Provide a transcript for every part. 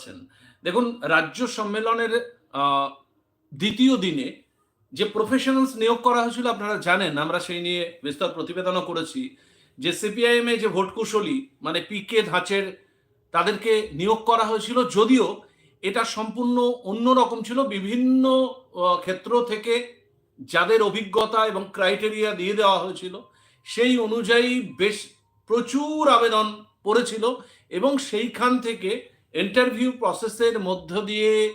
আছেন। দেখুন, রাজ্য সম্মেলনের দ্বিতীয় দিনে যে প্রফেশনালস নিয়োগ করা হয়েছিল আপনারা জানেন, আমরা সেই নিয়ে বিস্তর প্রতিবেদনও করেছি, যে সিপিআইএম এ যে ভোট কুশলী মানে পি কে ধাঁচের তাদেরকে নিয়োগ করা হয়েছিল যদিও এটা সম্পূর্ণ অন্যরকম ছিল, বিভিন্ন ক্ষেত্র থেকে যাদের অভিজ্ঞতা এবং ক্রাইটেরিয়া দিয়ে দেওয়া হয়েছিল, সেই অনুযায়ী বেশ প্রচুর আবেদন পড়েছিল এবং সেইখান থেকে ইন্টারভিউ প্রসেসের মধ্য দিয়ে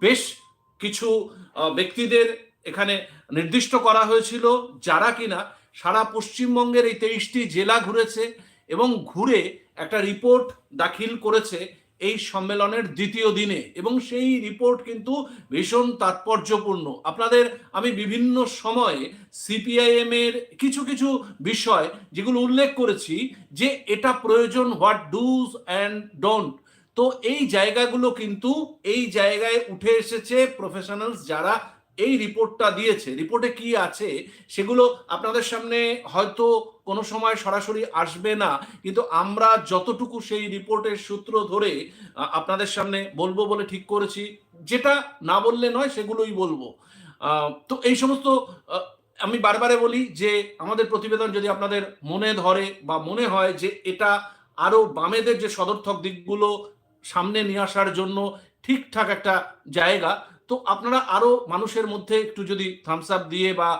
বেশ কিছু ব্যক্তিদের এখানে নির্দিষ্ট করা হয়েছিল যারা কিনা সারা পশ্চিমবঙ্গের এই তেইশটি জেলা ঘুরেছে এবং ঘুরে একটা রিপোর্ট দাখিল করেছে এই সম্মেলনের দ্বিতীয় দিনে। এবং সেই রিপোর্ট কিন্তু ভীষণ তাৎপর্যপূর্ণ। আপনাদের আমি বিভিন্ন সময়ে সিপিআইএম এর কিছু কিছু বিষয় যেগুলো উল্লেখ করেছি যে এটা প্রয়োজন হোয়াট ডুজ অ্যান্ড ডোন্ট। তো এই জায়গাগুলো কিন্তু এই জায়গায় উঠে এসেছে প্রফেশনালস যারা এই রিপোর্টটা দিয়েছে। রিপোর্টে কি আছে সেগুলো আপনাদের সামনে হয়তো কোনো সময় সরাসরি আসবে না, কিন্তু আমরা যতটুকু সেই রিপোর্টের সূত্র ধরে আপনাদের সামনে বলব বলে ঠিক করেছি। যেটা না বললে নয়, সেগুলোই বলব। তো এই সমস্ত আমি বারবারে বলি যে আমাদের প্রতিবেদন যদি আপনাদের মনে ধরে বা মনে হয় যে এটা আরও বামেদের যে সদর্থক দিকগুলো সামনে নিয়ে আসার জন্য ঠিকঠাক একটা জায়গা। তো আপনারা আরও মানুষের মধ্যে একটু যদি থামস আপ দিয়ে বা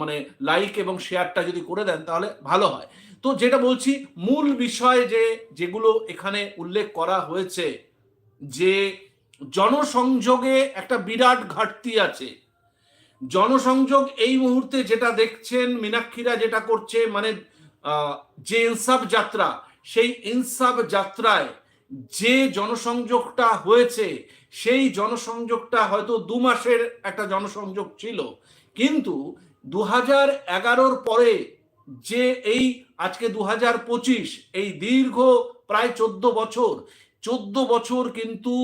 মানে লাইক এবং শেয়ারটা যদি করে দেন তাহলে ভালো হয়। তো যেটা বলছি, মূল বিষয় যে, যেগুলো এখানে উল্লেখ করা হয়েছে, যে জনসংযোগে একটা বিরাট ঘাটতি আছে। জনসংযোগ এই মুহূর্তে যেটা দেখছেন, মীনাক্ষীরা যেটা করছে মানে যে ইনসাফ যাত্রা, সেই ইনসাফ যাত্রায় যে জনসংযোগটা হয়েছে, সেই জনসংযোগটা হয়তো দু মাসের একটা জনসংযোগ ছিল। কিন্তু দু হাজার এগারোর পরে যে এই আজকে দু হাজার পঁচিশ, এই দীর্ঘ প্রায় চোদ্দ বছর চোদ্দ বছর কিন্তু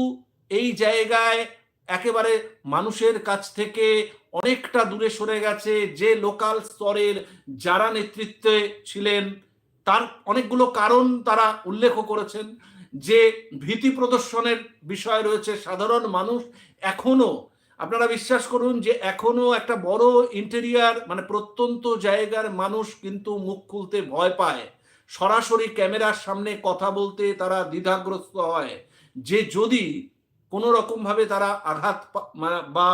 এই জায়গায় একেবারে মানুষের কাছ থেকে অনেকটা দূরে সরে গেছে। যে লোকাল স্তরের যারা নেতৃত্বে ছিলেন, তার অনেকগুলো কারণ তারা উল্লেখ করেছেন। যে ভীতি প্রদর্শনের বিষয় রয়েছে, সাধারণ মানুষ এখনও, আপনারা বিশ্বাস করুন যে এখনও একটা বড় ইন্টেরিয়ার মানে প্রত্যন্ত জায়গার মানুষ কিন্তু মুখ খুলতে ভয় পায়। সরাসরি ক্যামেরার সামনে কথা বলতে তারা দ্বিধাগ্রস্ত হয়। যে যদি কোনো রকম ভাবে তারা আঘাত বা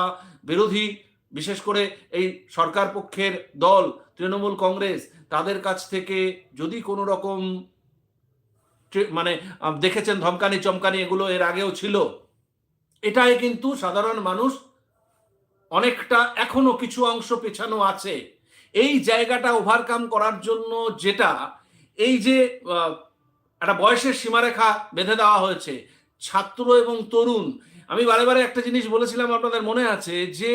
বিরোধী, বিশেষ করে এই সরকার পক্ষের দল, তৃণমূল কংগ্রেস, তাদের কাছ থেকে যদি কোনো রকম মানে দেখেছেন ধমকানি, চমকানি এগুলো এর আগেও ছিল। এটাই কিন্তু সাধারণ মানুষ অনেকটা এখনও কিছু অংশ পেছানো আছে। এই জায়গাটা ওভারকাম করার জন্য যেটা, এই যে একটা বয়সের সীমারেখা বেঁধে দেওয়া হয়েছে, ছাত্র এবং তরুণ। আমি বারে বারে একটা জিনিস বলেছিলাম আপনাদের মনে আছে যে,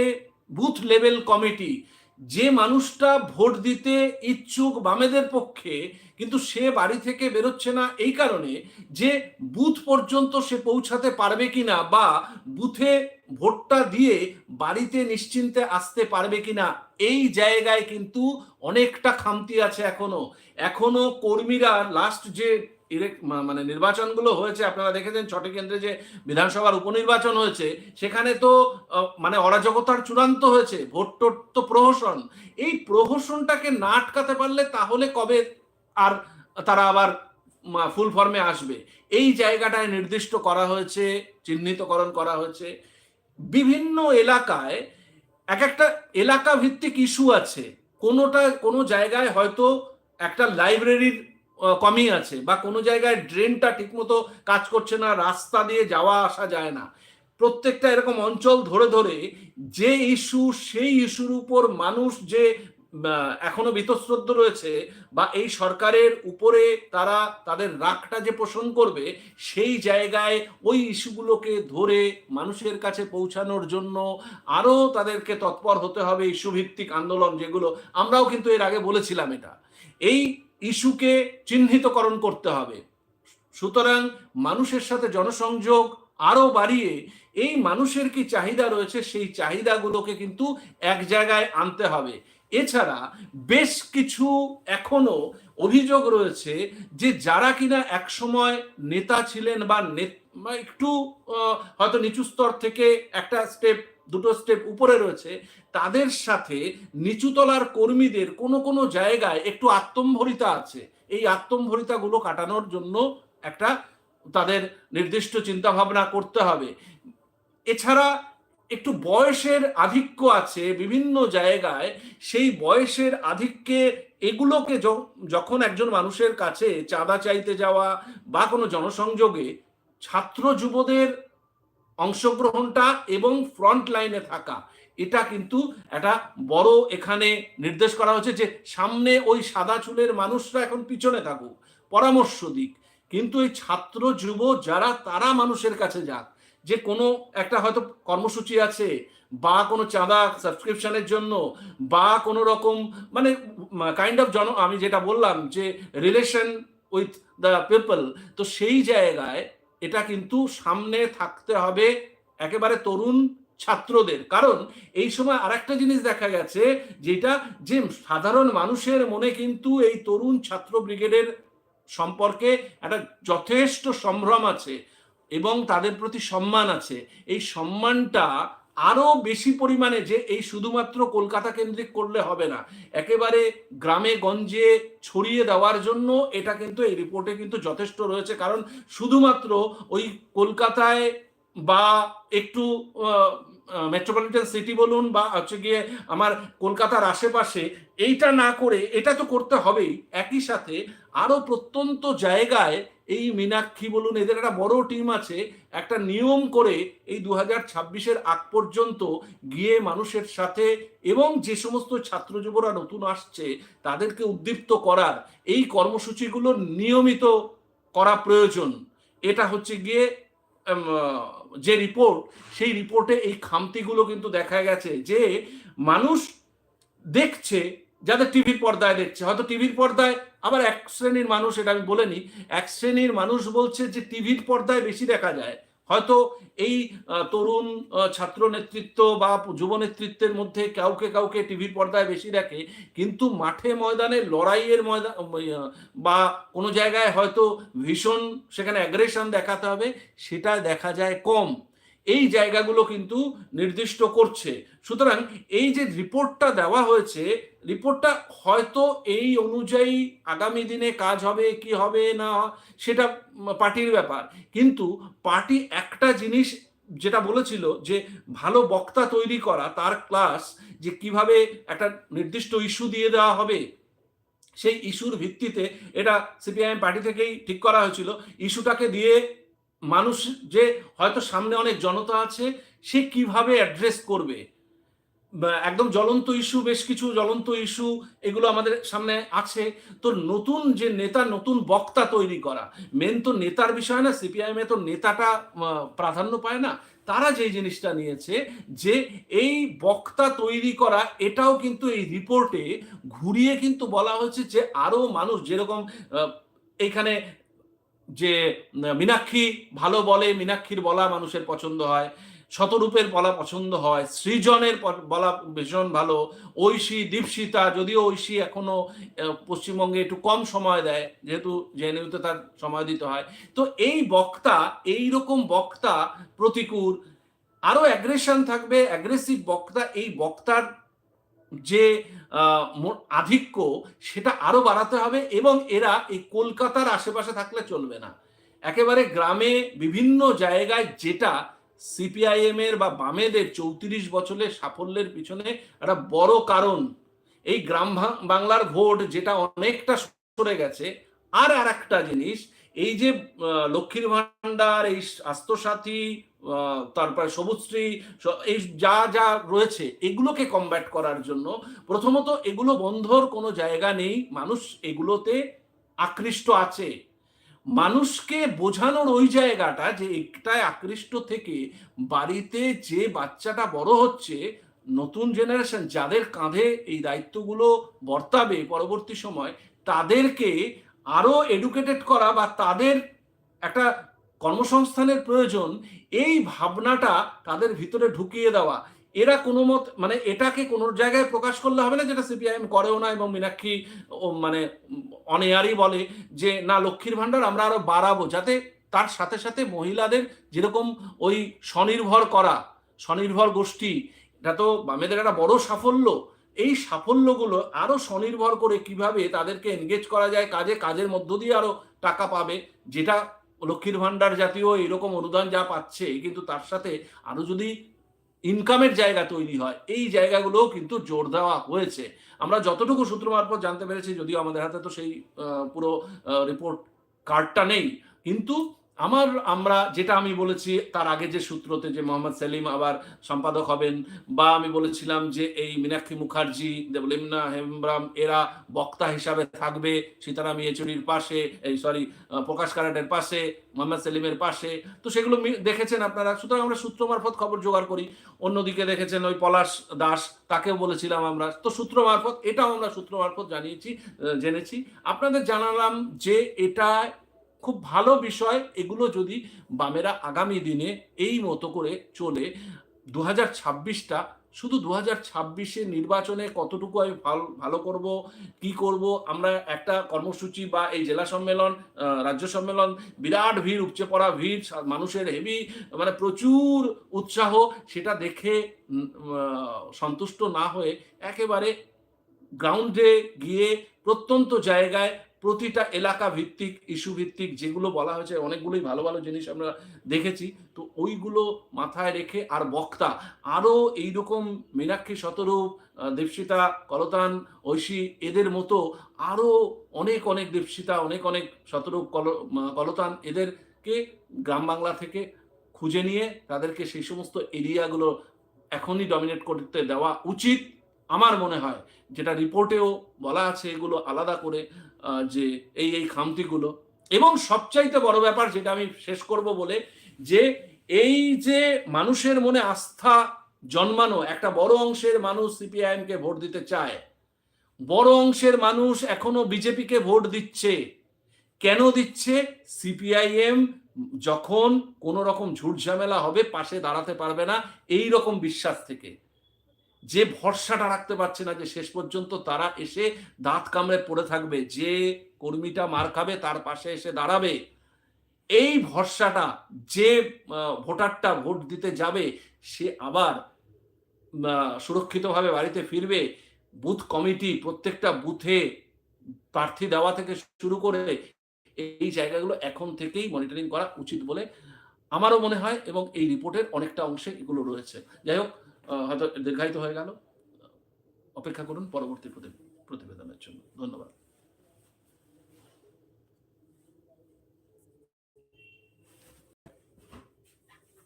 বুথ লেভেল কমিটি যে মানুষটা ভোট দিতে ইচ্ছুক বামেদের পক্ষে, কিন্তু সে বাড়ি থেকে বেরোচ্ছে না এই কারণে যে বুথ পর্যন্ত সে পৌঁছাতে পারবে কিনা বা বুথে ভোটটা দিয়ে বাড়িতে নিশ্চিন্তে আসতে পারবে কিনা, এই জায়গায় কিন্তু অনেকটা খামতি আছে এখনও। এখনও কর্মীরা লাস্ট যে মানে নির্বাচনগুলো হয়েছে, আপনারা দেখেছেন ছটি কেন্দ্রে যে বিধানসভার উপনির্বাচন হয়েছে, সেখানে তো মানে অরাজকতার চূড়ান্ত হয়েছে, ভোট তো প্রহসন। এই প্রহসনটাকে না আটকাতে পারলে তাহলে কবে আর তারা আবার ফুল ফর্মে আসবে? এই জায়গাটায় নির্দিষ্ট করা হয়েছে, চিহ্নিতকরণ করা হয়েছে। বিভিন্ন এলাকায় এক একটা এলাকা ভিত্তিক ইস্যু আছে। কোনোটা, কোনো জায়গায় হয়তো একটা লাইব্রেরির কমই আছে বা কোনো জায়গায় ড্রেনটা ঠিকমতো কাজ করছে না, রাস্তা দিয়ে যাওয়া আসা যায় না। প্রত্যেকটা এরকম অঞ্চল ধরে ধরে যে ইস্যু, সেই ইস্যুর উপর মানুষ যে এখনও বীতশ্রদ্ধ রয়েছে বা এই সরকারের উপরে তারা তাদের রাগটা যে পোষণ করবে, সেই জায়গায় ওই ইস্যুগুলোকে ধরে মানুষের কাছে পৌঁছানোর জন্য আরও তাদেরকে তৎপর হতে হবে ইস্যুভিত্তিক আন্দোলন যেগুলো। আমরাও কিন্তু এর আগে বলেছিলাম এটা। এই ইস্যুকে চিহ্নিতকরণ করতে হবে। সুতরাং মানুষের সাথে জনসংযোগ আরও বাড়িয়ে এই মানুষের কি চাহিদা রয়েছে সেই চাহিদাগুলোকে কিন্তু এক জায়গায় আনতে হবে। এছাড়া বেশ কিছু এখনও অভিযোগ রয়েছে যে যারা কিনা একসময় নেতা ছিলেন বা একটু হয়তো নিচু স্তর থেকে একটা স্টেপ দুটো স্টেপ উপরে রয়েছে, তাদের সাথে নিচুতলার কর্মীদের কোনো কোনো জায়গায় একটু আত্মম্ভরিতা আছে। এই আত্মম্ভরিতাগুলো কাটানোর জন্য একটা তাদের নির্দিষ্ট চিন্তা ভাবনা করতে হবে। এছাড়া একটু বয়সের আধিক্য আছে বিভিন্ন জায়গায়, সেই বয়সের আধিক্যে এগুলোকে যখন একজন মানুষের কাছে চাঁদা চাইতে যাওয়া বা কোনো জনসংযোগে ছাত্র যুবদের অংশগ্রহণটা এবং ফ্রন্ট লাইনে থাকা। এটা কিন্তু একটা বড় এখানে নির্দেশ করা হচ্ছে যে সামনে ওই সাদা চুলের মানুষরা এখন পিছনে থাকুক, পরামর্শ দিক। কিন্তু এই ছাত্র, যুব যারা, তারা মানুষের কাছে যাক। যে কোনো একটা হয়তো কর্মসূচি আছে, বা কোনো চাঁদা সাবস্ক্রিপশনের জন্য, বা কোনো রকম মানে কাইন্ড অফ জন আমি যেটা বললাম যে রিলেশন উইথ দ্য পিপল তো সেই জায়গায় এটা কিন্তু সামনে থাকতে হবে একেবারে তরুণ ছাত্রদের। কারণ এই সময় আরেকটা জিনিস দেখা গেছে, যেটা যে সাধারণ মানুষের মনে কিন্তু এই তরুণ ছাত্র ব্রিগেডের সম্পর্কে একটা যথেষ্ট সম্ভ্রম আছে এবং তাদের প্রতি সম্মান আছে। এই সম্মানটা আরও বেশি পরিমাণে যে এই শুধুমাত্র কলকাতা কেন্দ্রিক করলে হবে না, একেবারে গ্রামে গঞ্জে ছড়িয়ে দেওয়ার জন্য এটা কিন্তু এই রিপোর্টে কিন্তু যথেষ্ট রয়েছে। কারণ শুধুমাত্র ওই কলকাতায় বা একটু মেট্রোপলিটন সিটি বলুন বা হচ্ছে গিয়ে আমার কলকাতার আশেপাশে, এইটা না করে এটা তো করতে হবেই। একই সাথে আরও প্রত্যন্ত জায়গায় এই মীনাক্ষী বলুন, এদের একটা বড় টিম আছে। একটা নিয়ম করে এই দু হাজার ছাব্বিশের আগ পর্যন্ত গিয়ে মানুষের সাথে এবং যে সমস্ত ছাত্র যুবরা নতুন আসছে, তাদেরকে উদ্দীপ্ত করার এই কর্মসূচিগুলো নিয়মিত করা প্রয়োজন। এটা হচ্ছে গিয়ে যে রিপোর্ট সেই রিপোর্টে এই খামতিগুলো কিন্তু দেখা গেছে যে মানুষ দেখছে, যাদের টিভির পর্দায় দেখছে। হয়তো টিভির পর্দায় আবার এক শ্রেণির মানুষ, এটা আমি বলে নিই, এক শ্রেণির মানুষ বলছে যে টিভির পর্দায় বেশি দেখা যায়। হয়তো এই তরুণ ছাত্র নেতৃত্ব বা যুব নেতৃত্বের মধ্যে কাউকে কাউকে টিভির পর্দায় বেশি রাখে কিন্তু মাঠে ময়দানে লড়াইয়ের ময়দান বা কোনো জায়গায় হয়তো ভীষণ সেখানে অ্যাগ্রেশন দেখাতে হবে, সেটা দেখা যায় কম। এই জায়গাগুলো কিন্তু নির্দিষ্ট করছে। সুতরাং এই যে রিপোর্টটা দেওয়া হয়েছে, রিপোর্টটা হয়তো এই অনুযায়ী আগামী দিনে কাজ হবে, কি হবে না, সেটা পার্টির ব্যাপার। কিন্তু পার্টি একটা জিনিস যেটা বলেছিল যে ভালো বক্তা তৈরি করা, তার ক্লাস যে কীভাবে একটা নির্দিষ্ট ইস্যু দিয়ে দেওয়া হবে, সেই ইস্যুর ভিত্তিতে এটা সিপিআইএম পার্টি থেকেই ঠিক করা হয়েছিল। ইস্যুটাকে দিয়ে মানুষ যে হয়তো সামনে অনেক জনতা আছে সে কীভাবে অ্যাড্রেস করবে? একদম জ্বলন্ত ইস্যু বেশ কিছু জ্বলন্ত ইস্যু এগুলো আমাদের সামনে আছে। তো নতুন যে নেতা নতুন বক্তা তৈরি করা মেন তো নেতার বিষয় না সিপিআইএম তো নেতাটা প্রাধান্য পায় না তারা যে জিনিসটা নিয়েছে যে এই বক্তা তৈরি করা এটাও কিন্তু এই রিপোর্টে ঘুরিয়ে কিন্তু বলা হয়েছে যে আরও মানুষ যেরকম আহ, এইখানে যে মীনাক্ষী ভালো বলে, মীনাক্ষীর বলা মানুষের পছন্দ হয়। শতরূপের বলা পছন্দ হয়। সৃজনের বলা ভীষণ ভালো। ঐশী, দীপশিতা, যদিও ঐশী এখনও পশ্চিমবঙ্গে একটু কম সময় দেয়, যেহেতু জেএনইউতে তার সময় দিতে হয়। তো এই বক্তা, এই রকম বক্তা প্রতিকূল, আরও অ্যাগ্রেশন থাকবে অ্যাগ্রেসিভ বক্তা, এই বক্তার যে আধিক্য সেটা আরও বাড়াতে হবে এবং এরা এই কলকাতার আশেপাশে থাকলে চলবে না। একেবারে গ্রামে বিভিন্ন জায়গায় যেটা সিপিআইএম এর বা বামেদের চৌত্রিশ বছরের সাফল্যের পিছনে একটা বড় কারণ, এই গ্রাম বাংলার ভোট যেটা অনেকটা সরে গেছে। আর আর একটা জিনিস এই যে লক্ষ্মীর ভান্ডার এই স্বাস্থ্যসাথী তারপরে সবুজশ্রী এই যা যা রয়েছে, এগুলোকে কমব্যাট করার জন্য প্রথমত এগুলো বন্ধর কোনো জায়গা নেই। মানুষ এগুলোতে আকৃষ্ট আছে। মানুষকে বোঝানোর ওই জায়গাটা যে একটায় আকৃষ্ট থেকে বাড়িতে যে বাচ্চাটা বড় হচ্ছে, নতুন জেনারেশন যাদের কাঁধে এই দায়িত্বগুলো বর্তাবে পরবর্তী সময়, তাদেরকে আরও এডুকেটেড করা বা তাদের একটা কর্মসংস্থানের প্রয়োজন, এই ভাবনাটা তাদের ভিতরে ঢুকিয়ে দেওয়া। এরা কোনো মত মানে এটাকে কোনো জায়গায় প্রকাশ করলে হবে না যেটা সিপিআইএম করেও না এবং মীনাক্ষী মানে অনেয়ারই বলে যে, না, লক্ষ্মীর ভান্ডার আমরা আরও বাড়াবো যাতে তার সাথে সাথে মহিলাদের যেরকম ওই স্বনির্ভর করা, স্বনির্ভর গোষ্ঠী, এটা তো বামেদের একটা বড় সাফল্য। এই সাফল্যগুলো আরও স্বনির্ভর করে কীভাবে তাদেরকে এনগেজ করা যায়, কাজে, কাজের মধ্য দিয়ে আরও টাকা পাবে, যেটা লক্ষ্মীর ভান্ডার জাতীয় এরকম অনুদান যা পাচ্ছে কিন্তু তার সাথে আরও যদি ইনকামের জায়গা তৈরি হয়, এই জায়গাগুলোও কিন্তু জোর দেওয়া হয়েছে। আমরা যতটুকু সূত্র মারফত জানতে পেরেছি, যদিও আমাদের হাতে তো সেই পুরো রিপোর্ট কার্ডটা নেই, কিন্তু আমার, আমরা যেটা আমি বলেছি তার আগে যে সূত্রতে যে মোহাম্মদ সেলিম আবার সম্পাদক হবেন, বা আমি বলেছিলাম যে এই মীনাক্ষী মুখার্জি দেবলিমনা হেমব্রাম, এরা বক্তা হিসাবে থাকবে সীতারাম ইয়েচুরির পাশে, এই সরি প্রকাশ কারাটের পাশে, মোহাম্মদ সেলিমের পাশে। তো সেগুলো দেখেছেন আপনারা? সুতরাং আমরা সূত্র মারফত খবর জোগাড় করি। অন্যদিকে দেখেছেন ওই পলাশ দাস, তাকেও বলেছিলাম আমরা। তো সূত্র মারফত, এটাও আমরা সূত্র মারফত জানিয়েছি জেনেছি। আপনাদের জানালাম যে এটা খুব ভালো বিষয় এগুলো যদি বামেরা আগামী দিনে এই মতো করে চলে দু হাজার ছাব্বিশটা শুধু দু হাজার ছাব্বিশে নির্বাচনে কতটুকু আমি ভালো ভালো করব, কি করব, আমরা একটা কর্মসূচি বা এই জেলা সম্মেলন রাজ্য সম্মেলন, বিরাট ভিড়, উপচে পড়া ভিড় মানুষের হেভি মানে প্রচুর উৎসাহ, সেটা দেখে সন্তুষ্ট না হয়ে একেবারে গ্রাউন্ডে গিয়ে প্রত্যন্ত জায়গায় প্রতিটা এলাকা ভিত্তিক ইস্যু ভিত্তিক, যেগুলো বলা হয়েছে, অনেকগুলোই ভালো ভালো জিনিস আমরা দেখেছি। তো ওইগুলো মাথায় রেখে আর বক্তা, আরও এইরকম মীনাক্ষী শতরূপ দেবসিতা কলতান ঐশী, এদের মতো আরও অনেক অনেক দেবসিতা অনেক অনেক শতরূপ কল কলতান এদেরকে গ্রাম বাংলা থেকে খুঁজে নিয়ে তাদেরকে সেই সমস্ত এরিয়াগুলো এখনই ডমিনেট করতে দেওয়া উচিত। আমার মনে হয় যেটা রিপোর্টেও বলা আছে, এগুলো আলাদা করে যে এই এই খামতিগুলো। এবং সবচাইতে বড় ব্যাপার যেটা আমি শেষ করব বলে, যে এই যে মানুষের মনে আস্থা জন্মানো, একটা বড় অংশের মানুষ সিপিআইএম কে ভোট দিতে চায়, বড় অংশের মানুষ এখনও বিজেপিকে ভোট দিচ্ছে, কেন দিচ্ছে? সিপিআইএম যখন কোনো রকম ঝুটঝামেলা হবে, পাশে দাঁড়াতে পারবে না, এই রকম বিশ্বাস থেকে। যে ভরসাটা রাখতে পারছে না যে শেষ পর্যন্ত তারা এসে দাঁত কামড়ে পড়ে থাকবে, যে কর্মীটা মার খাবে তার পাশে এসে দাঁড়াবে। এই ভরসাটা যে ভোটারটা ভোট দিতে যাবে, সে আবার সুরক্ষিতভাবে বাড়িতে ফিরবে। বুথ কমিটি প্রত্যেকটা বুথে প্রার্থী দেওয়া থেকে শুরু করে এই জায়গাগুলো এখন থেকেই মনিটরিং করা উচিত বলে আমারও মনে হয় এবং এই রিপোর্টের অনেকটা অংশে এগুলো রয়েছে। যাই হোক হয়তো দীর্ঘায়িত হয়ে গেল। অপেক্ষা করুন পরবর্তী প্রতিবেদনের জন্য। ধন্যবাদ।